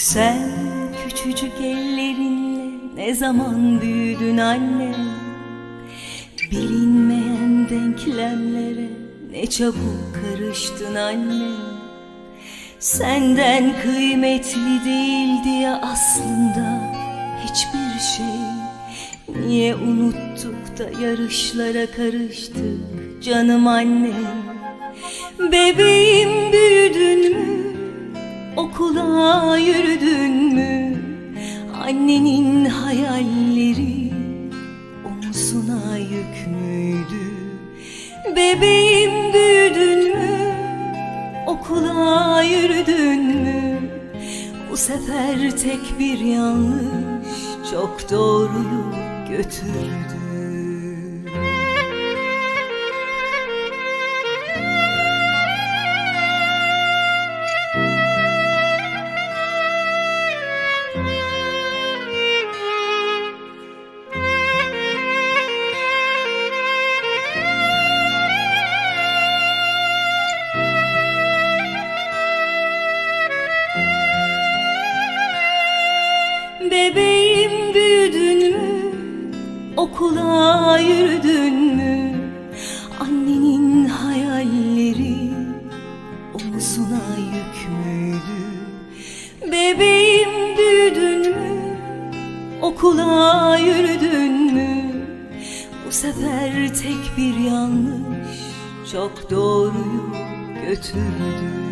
Sen küçücük ellerinle ne zaman büyüdün anne? Bilinmeyen denklemlere ne çabuk karıştın anne? Senden kıymetli değildi ya aslında hiçbir şey. Niye unuttuk da yarışlara karıştık canım annem? Bebeğim okula yürüdün mü? Annenin hayalleri omzuna yük müydü? Bebeğim büyüdün mü? Okula yürüdün mü? Bu sefer tek bir yanlış çok doğruyu götürdü Bebeğim büyüdün mü? Okula yürüdün mü? Annenin hayalleri omzuna yük müydü? Bebeğim büyüdün mü? Okula yürüdün mü? Bu sefer tek bir yanlış çok doğruyu götürdü.